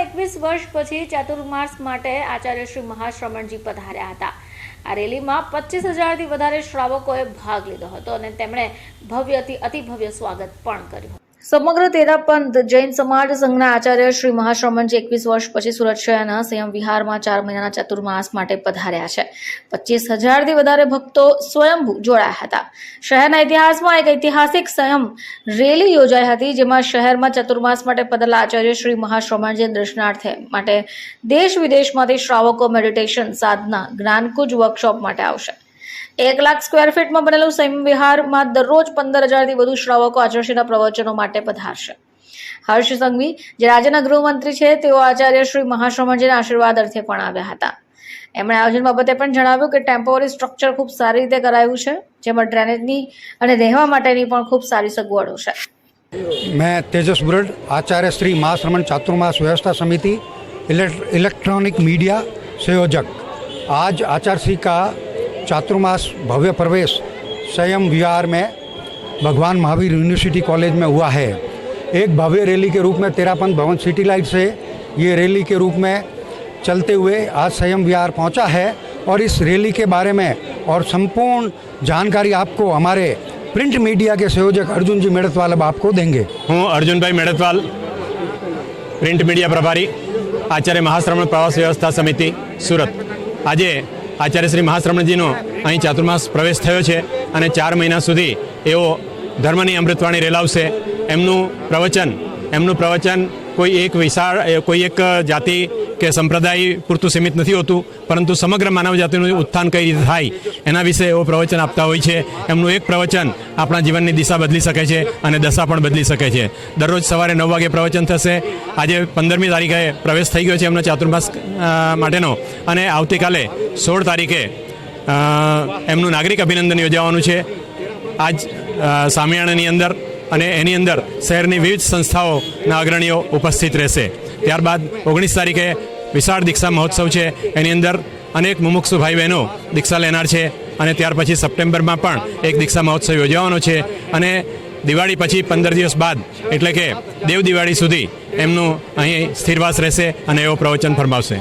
એકવીસ વર્ષ પછી ચાતુર્માસ માટે આચાર્ય શ્રી મહાશ્રમણજી પધાર્યા હતા. આ રેલીમાં પચીસ હજારથી વધારે શ્રાવકોએ ભાગ લીધો હતો અને તેમણે ભવ્યથી અતિભવ્ય સ્વાગત પણ કર્યું. સમગ્ર તેરાપંથ જૈન સમાજ સંઘના આચાર્ય શ્રી મહાશ્રમણજી એકવીસ વર્ષ પછી સુરત શહેરના સંયમ વિહારમાં ચાર મહિનાના ચતુર્માસ માટે પધાર્યા છે. પચીસ હજારથી વધારે ભક્તો સ્વયંભૂ જોડાયા હતા. શહેરના ઇતિહાસમાં એક ઐતિહાસિક સંયમ રેલી યોજાઈ હતી, જેમાં શહેરમાં ચતુર્માસ માટે પધારેલા આચાર્ય શ્રી મહાશ્રમણજી દર્શનાર્થે માટે દેશ વિદેશમાંથી શ્રાવકો મેડિટેશન સાધના, જ્ઞાનકુજ વર્કશોપ માટે આવશે. એક લાખ સ્ક્વેર ફીટમાં બનેલું સંયમ વિહારમાં દરરોજ પંદર હજારથી વધુ શ્રાવકો આચાર્યશ્રીના પ્રવચનો માટે પધારશે. હર્ષ સંઘવી, જે રાજ્યના ગૃહમંત્રી છે, તેઓ આચાર્ય શ્રી મહાશ્રમણજીના આશીર્વાદ અર્થે પણ આવ્યા હતા. એમણે આયોજન બાબતે પણ જણાવ્યું કે ટેમ્પોરી સ્ટ્રક્ચર ખૂબ સારી રીતે કરાયું છે, જેમાં ડ્રેનેજની અને રહેવા માટેની પણ ખૂબ સારી સગવડો છે. મેં તેજસ બુરડ, આચાર્ય શ્રી મહાશ્રમણ ચાતુર્માસ વ્યવસ્થા સમિતિ ઇલેક્ટ્રોનિક મીડિયા સંયોજક. આજ આચાર્યશ્રી કા चातुर्मास भव्य प्रवेश संयम विहार में भगवान महावीर यूनिवर्सिटी कॉलेज में हुआ है एक भव्य रैली के रूप में तेरापंथ भवन सिटी लाइट से ये रैली के रूप में चलते हुए आज संयम विहार पहुंचा है और इस रैली के बारे में और संपूर्ण जानकारी आपको हमारे प्रिंट मीडिया के संयोजक अर्जुन जी मेड़तवाल अब आपको देंगे હું અર્જુનભાઈ મેડતવાલ પ્રિન્ટ મીડિયા પ્રભારી આચાર્ય મહાશ્રમણ પ્રવાસ વ્યવસ્થા સમિતિ સુરત આજે આચાર્ય શ્રી મહાશ્રમણજીનો અહીં ચાતુર્માસ પ્રવેશ થયો છે અને ચાર મહિના સુધી એઓ ધર્મની અમૃતવાણી રેલાવશે. એમનું પ્રવચન એમનું પ્રવચન કોઈ એક વિશાળ કોઈ એક જાતિ કે સંપ્રદાય પૂરતું સીમિત નથી હોતું, પરંતુ સમગ્ર માનવ જાતિનું ઉત્થાન કઈ રીતે થાય, એના વિશે એવો પ્રવચન આપતા હોય છે. એમનું એક પ્રવચન આપણા જીવનની દિશા બદલી શકે છે અને દશા પણ બદલી શકે છે. દરરોજ સવારે નવ વાગે પ્રવચન થશે. આજે પંદરમી તારીખે પ્રવેશ થઈ ગયો છે એમનો ચાતુર્માસ માટેનો. અને આવતીકાલે સોળ તારીખે એમનું નાગરિક અભિનંદન યોજાવાનું છે. આજ સામિયાણાની અંદર અને એની અંદર શહેરની વિવિધ સંસ્થાઓના અગ્રણીઓ ઉપસ્થિત રહેશે. ત્યારબાદ ઓગણીસ તારીખે વિશાળ દીક્ષા મહોત્સવ છે. એની અંદર અનેક મુમુક્ષુ ભાઈ બહેનો દીક્ષા લેનાર છે અને ત્યાર પછી સપ્ટેમ્બરમાં પણ એક દીક્ષા મહોત્સવ યોજવાનો છે અને દિવાળી પછી પંદર દિવસ બાદ એટલે કે દેવ દિવાળી સુધી એમનું અહીં સ્થિરવાસ રહેશે અને એવો પ્રવચન ફરમાવશે.